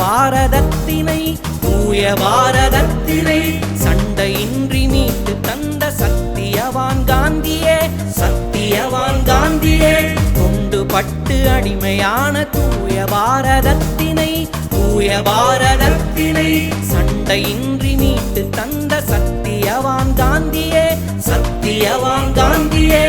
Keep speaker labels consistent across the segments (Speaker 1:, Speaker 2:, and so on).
Speaker 1: பாரதத்தினை தூய பாரதத்தினை சண்டையின்றி மீட்டு தந்த சத்தியவான் காந்தியே சத்தியவான் காந்தியே. கொண்டு பட்டு அடிமையான தூய பாரதத்தினை தூய பாரதத்தினை சண்டையின்றி மீட்டு தந்த சத்தியவான் காந்தியே சத்தியவான் காந்தியே.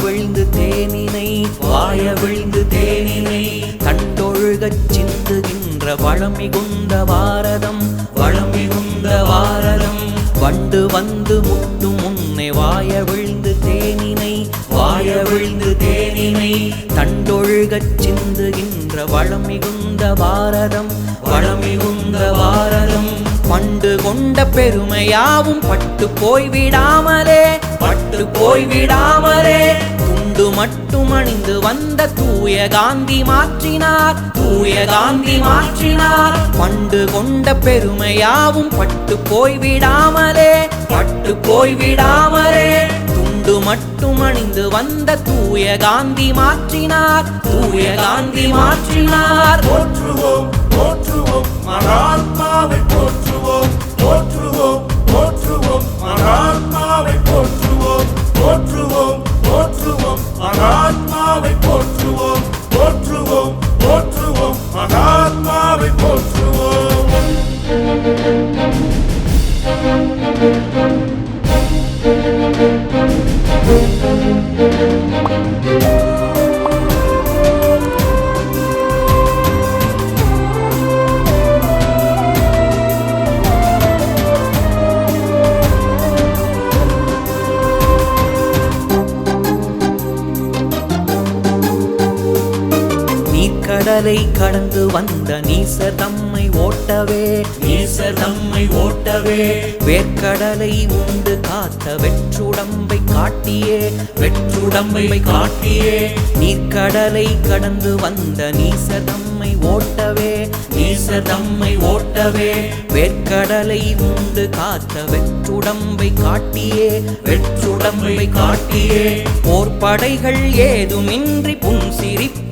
Speaker 1: விழுந்து தேனினை வாய விழுந்து தேனினை கண்டொழுகச் சிந்துகின்ற வளமிகுந்த பாரதம் வளமிகுந்த பாரதம். வண்டு வந்து முட்டும் முன்னே வாய விழுந்து தேனினை வாய விழுந்து தேனினை தண்டொழுகச் சிந்துகின்ற வளமிகுந்த பாரதம் வளமிகுந்த பாரதம். பண்டு கொண்ட பெருமையாவும் பட்டு போய் விடாமலே பட்டு போய் விடாமலே. துண்டு மட்டும் அணிந்து வந்த தூய காந்தி மாற்றினார் தூய காந்தி மாற்றினார். பண்டு கொண்ட பெருமையாவும் பட்டு போய் விடாமலே பட்டு போய் விடாமலே. துண்டு மட்டும் அணிந்து வந்த தூய காந்தி மாற்றினார் தூய காந்தி மாற்றினார்.
Speaker 2: போற்றுவோம். போற்றுவோம் மகாத்மாவை போற்றுவோம் போற்றுவோம் போற்றுவோம் மகாத்மாவை போற்றுவோம் போற்றுவோம் போற்றுவோம் மகாத்மாவை போற்றுவோம் போற்றுவோம் போற்றுவோம் மகாத்மாவை போற்றுவோம்.
Speaker 1: நீர்க்கடலை கடந்து வந்த நீசர் தம்மை ஓட்டவே. நீசர் தம்மை ஓட்டவே. வேர்க்கடலை உண்டு காத்த வெற்றுடம்பை காட்டியே. வெற்றுடம்பை காட்டியே. நீர்க்கடலை கடந்து வந்த நீசர் தம்மை ஓட்டவே. நீசர் தம்மை ஓட்டவே. வேர்க்கடலை உண்டு காத்த வெற்றுடம்பை காட்டியே. வெற்றுடம்பை காட்டியே. போர்ப்படைகள் ஏதுமின்றி புன் சிரிப்பை கூட்டியே உன்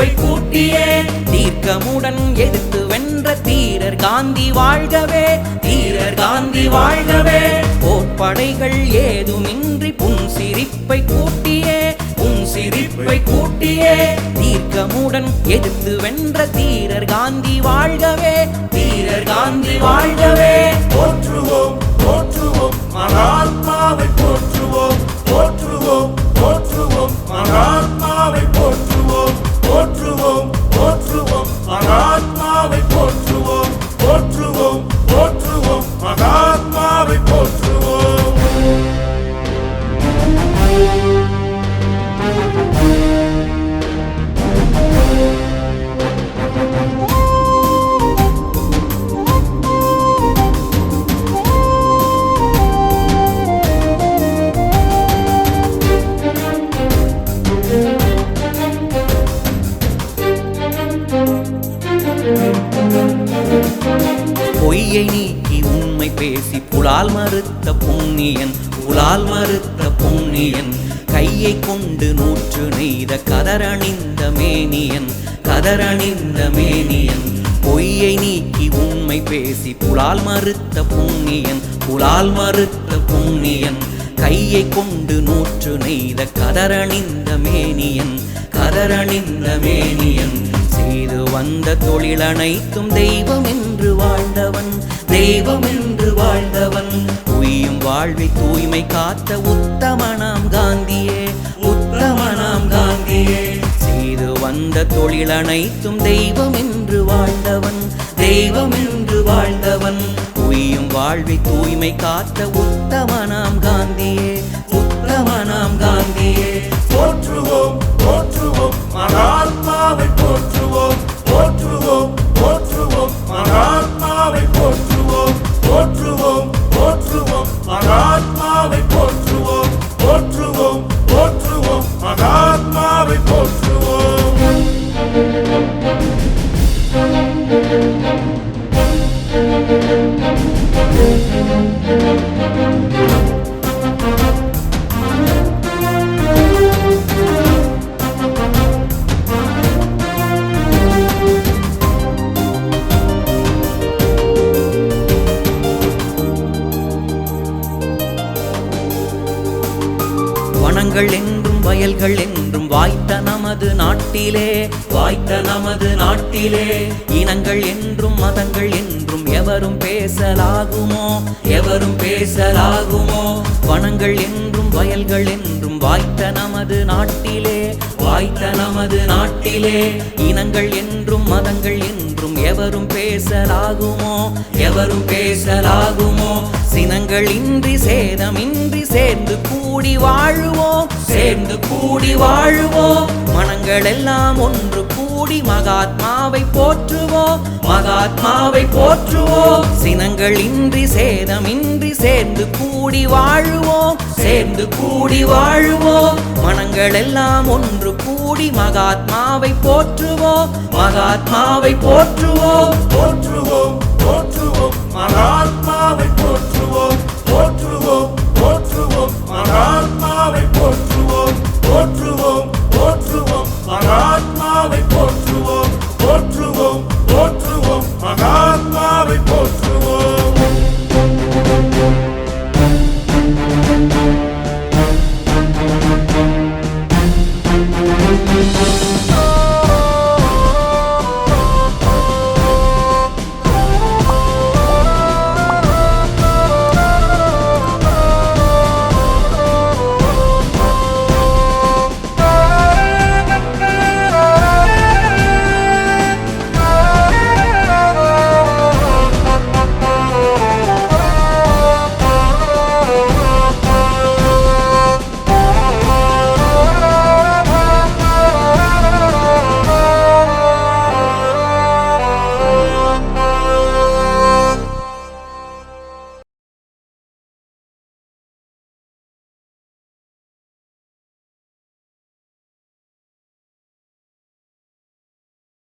Speaker 1: சிரிப்பை கூட்டியே. தீர்க்கமுடன் எதிர்த்து வென்ற தீரர் காந்தி வாழ்கவே. தீரர் காந்தி வாழ்கவே. போர்ப்படைகள் ஏதுமின்றி புன் சிரிப்பை கூட்டியே. புன் சிரிப்பை கூட்டியே. தீர்க்கமுடன் எதிர்த்து வென்ற தீரர் காந்தி வாழ்கவே. தீரர் காந்தி வாழ்கவே.
Speaker 2: போற்றுவோம் போற்றுவோம் மகாத்மாவை போற்றுவோம். போற்றுவோம் போற்றுவோம் மகாத்மாவை
Speaker 1: பொய்யை நீக்கி உண்மை பேசி புலால் மறுத்த பொன்னியன் புலால் மறுத்த பொன்னியன் கையை கொண்டு நூற்று நெய்த கதரணிந்த மேனியன் கதரணிந்த மேனியன் பொய்யை நீக்கி உண்மை பேசி புலால் மறுத்த பொன்னியன் புலால் மறுத்த பொன்னியன் கையை கொண்டு நூற்று நெய்த கதரணிந்த மேனியன் கதரணிந்த மேனியன். செய்து வந்த தொழிலனைத்தும் தெய்வம் என்று வாழ்ந்தவன் தெய்வம் என்று வாழ்ந்தவன். உயும் வாழ்வை தூய்மை காத்த உத்தமனாம் காந்தியே உத்தமனாம் காந்தியே. செய்து வந்த தொழிலனைத்தும் தெய்வம் என்று வாழ்ந்தவன் தெய்வம் என்று வாழ்ந்தவன். உய்யும் வாழ்வை தூய்மை காத்த உத்தமனாம் காந்தியே உத்தமனாம் காந்தியே.
Speaker 2: போற்றுவோம் போற்றுவோம் மகாத்மாவை போற்றுவோம். போற்றுவோம் போற்றுவோம் மகாத்மாவை போற்றுவோம். போற்றுவோம் போற்றுவோம் மகாத்மாவை போற்றுவோம். போற்றுவோம் போற்றுவோம் மகாத்மாவை போற்றுவோம்.
Speaker 1: வயல்கள் என்றும் வாய்த்தன. நமது நாட்டிலே வாய்த்த நமது நாட்டிலே. இனங்கள் என்றும் மதங்கள் என்றும் எவரும் பேசலாகுமோ? எவரும் பேசலாகுமோ? வனங்கள் என்றும் வயல்கள் என்றும் வாய்த்த நமது நாட்டிலே. வாய்த்த நமது நாட்டிலே. இனங்கள் என்றும் மதங்கள் என்றும் எவரும் பேசலாகுமோ? எவரும் பேசலாகுமோ? சினங்கள் இன்றி சேதமின்றி சேர்ந்து கூடி வாழுவோம். சேர்ந்து கூடி வாழுவோம். மனங்கள் எல்லாம் ஒன்று கூடி மகாத்மாவை போற்றுவோம் மகாத்மாவை போற்றுவோம் சினங்கள் இன்றி சேதமின்றி சேர்ந்து கூடி வாழுவோம் சேர்ந்து கூடி வாழுவோம் மனங்கள் எல்லாம் ஒன்று கூடி மகாத்மாவை போற்றுவோம் மகாத்மாவை போற்றுவோம்
Speaker 2: போற்றுவோம் போற்றுவோம் மகாத்மாவை போற்றுவோம் போற்றுவோம் போற்றுவோம் மகாத்மாவை போற்றுவோம் போற்றுவோம்.